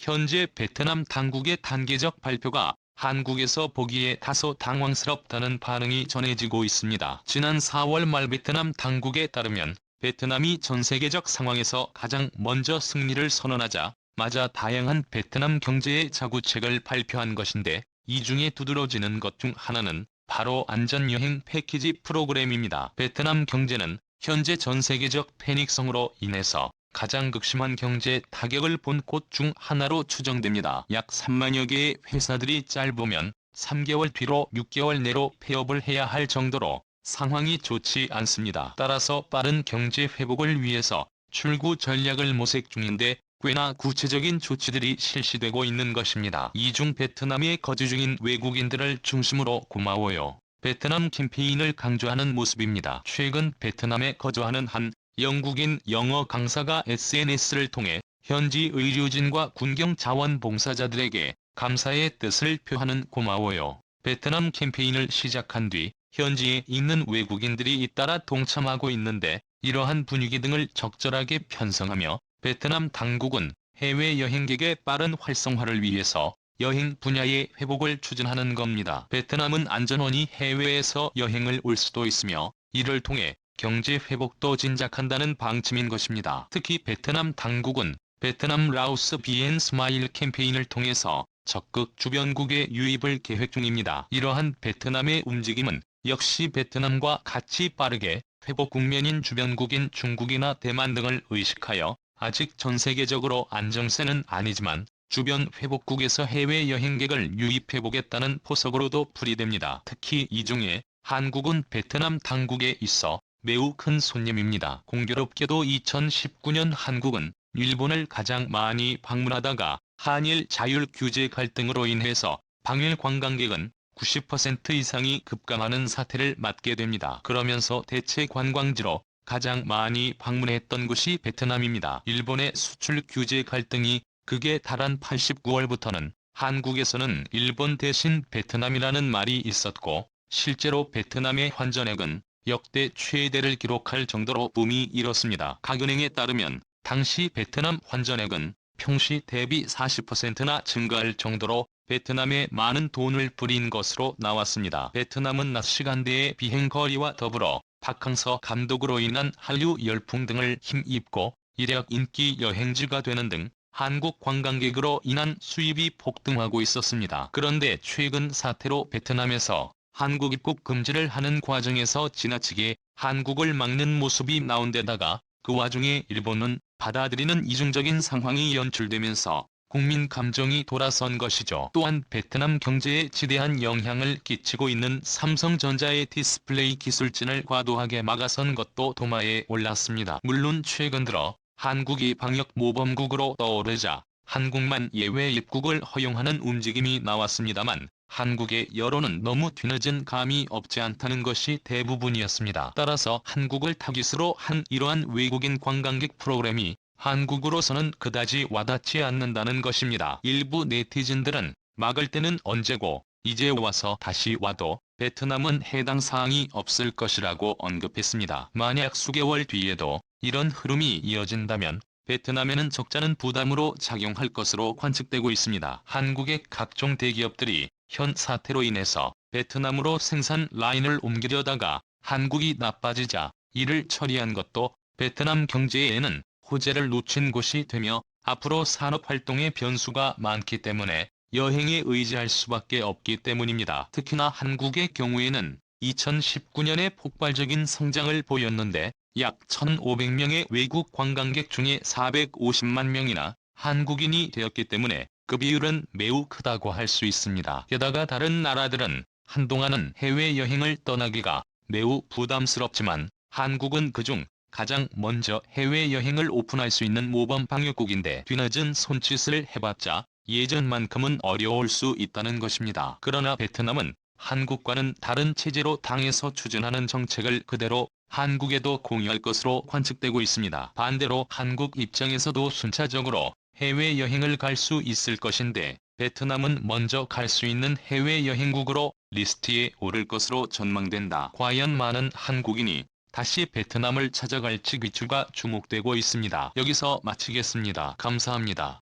현재 베트남 당국의 단계적 발표가 한국에서 보기에 다소 당황스럽다는 반응이 전해지고 있습니다. 지난 4월 말 베트남 당국에 따르면 베트남이 전 세계적 상황에서 가장 먼저 승리를 선언하자 마자 다양한 베트남 경제의 자구책을 발표한 것인데 이 중에 두드러지는 것 중 하나는 바로 안전여행 패키지 프로그램입니다. 베트남 경제는 현재 전 세계적 패닉성으로 인해서 가장 극심한 경제 타격을 본 곳 중 하나로 추정됩니다. 약 3만여 개의 회사들이 짧으면 3개월 뒤로 6개월 내로 폐업을 해야 할 정도로 상황이 좋지 않습니다. 따라서 빠른 경제 회복을 위해서 출구 전략을 모색 중인데 꽤나 구체적인 조치들이 실시되고 있는 것입니다. 이중 베트남에 거주 중인 외국인들을 중심으로 고마워요. 베트남 캠페인을 강조하는 모습입니다. 최근 베트남에 거주하는 한 영국인 영어 강사가 SNS를 통해 현지 의료진과 군경 자원봉사자들에게 감사의 뜻을 표하는 고마워요. 베트남 캠페인을 시작한 뒤 현지에 있는 외국인들이 잇따라 동참하고 있는데 이러한 분위기 등을 적절하게 편성하며 베트남 당국은 해외 여행객의 빠른 활성화를 위해서 여행 분야의 회복을 추진하는 겁니다. 베트남은 안전원이 해외에서 여행을 올 수도 있으며 이를 통해 경제 회복도 진작한다는 방침인 것입니다. 특히 베트남 당국은 베트남 라오스 비엔 스마일 캠페인을 통해서 적극 주변국의 유입을 계획 중입니다. 이러한 베트남의 움직임은 역시 베트남과 같이 빠르게 회복 국면인 주변국인 중국이나 대만 등을 의식하여 아직 전 세계적으로 안정세는 아니지만 주변 회복국에서 해외 여행객을 유입해보겠다는 포석으로도 풀이됩니다. 특히 이 중에 한국은 베트남 당국에 있어 매우 큰 손님입니다. 공교롭게도 2019년 한국은 일본을 가장 많이 방문하다가 한일 자율 규제 갈등으로 인해서 방일 관광객은 90% 이상이 급감하는 사태를 맞게 됩니다. 그러면서 대체 관광지로 가장 많이 방문했던 곳이 베트남입니다. 일본의 수출 규제 갈등이 극에 달한 89월부터는 한국에서는 일본 대신 베트남이라는 말이 있었고 실제로 베트남의 환전액은 역대 최대를 기록할 정도로 붐이 일었습니다. 가은행에 따르면 당시 베트남 환전액은 평시 대비 40%나 증가할 정도로 베트남에 많은 돈을 뿌린 것으로 나왔습니다. 베트남은 낮 시간대의 비행거리와 더불어 박항서 감독으로 인한 한류 열풍 등을 힘입고 이력 인기 여행지가 되는 등 한국 관광객으로 인한 수입이 폭등하고 있었습니다. 그런데 최근 사태로 베트남에서 한국 입국 금지를 하는 과정에서 지나치게 한국을 막는 모습이 나온 데다가 그 와중에 일본은 받아들이는 이중적인 상황이 연출되면서 국민 감정이 돌아선 것이죠. 또한 베트남 경제에 지대한 영향을 끼치고 있는 삼성전자의 디스플레이 기술진을 과도하게 막아선 것도 도마에 올랐습니다. 물론 최근 들어 한국이 방역 모범국으로 떠오르자 한국만 예외 입국을 허용하는 움직임이 나왔습니다만 한국의 여론은 너무 뒤늦은 감이 없지 않다는 것이 대부분이었습니다. 따라서 한국을 타깃으로 한 이러한 외국인 관광객 프로그램이 한국으로서는 그다지 와닿지 않는다는 것입니다. 일부 네티즌들은 막을 때는 언제고 이제 와서 다시 와도 베트남은 해당 사항이 없을 것이라고 언급했습니다. 만약 수개월 뒤에도 이런 흐름이 이어진다면 베트남에는 적자는 부담으로 작용할 것으로 관측되고 있습니다. 한국의 각종 대기업들이 현 사태로 인해서 베트남으로 생산 라인을 옮기려다가 한국이 나빠지자 이를 처리한 것도 베트남 경제에는 호재를 놓친 곳이 되며 앞으로 산업활동의 변수가 많기 때문에 여행에 의지할 수밖에 없기 때문입니다. 특히나 한국의 경우에는 2019년에 폭발적인 성장을 보였는데 약 1,500명의 외국 관광객 중에 450만 명이나 한국인이 되었기 때문에 그 비율은 매우 크다고 할 수 있습니다. 게다가 다른 나라들은 한동안은 해외여행을 떠나기가 매우 부담스럽지만 한국은 그중 가장 먼저 해외여행을 오픈할 수 있는 모범 방역국인데 뒤늦은 손짓을 해봤자 예전만큼은 어려울 수 있다는 것입니다. 그러나 베트남은 한국과는 다른 체제로 당에서 추진하는 정책을 그대로 한국에도 공유할 것으로 관측되고 있습니다. 반대로 한국 입장에서도 순차적으로 해외여행을 갈 수 있을 것인데 베트남은 먼저 갈 수 있는 해외여행국으로 리스트에 오를 것으로 전망된다. 과연 많은 한국인이 다시 베트남을 찾아갈지 귀추가 주목되고 있습니다. 여기서 마치겠습니다. 감사합니다.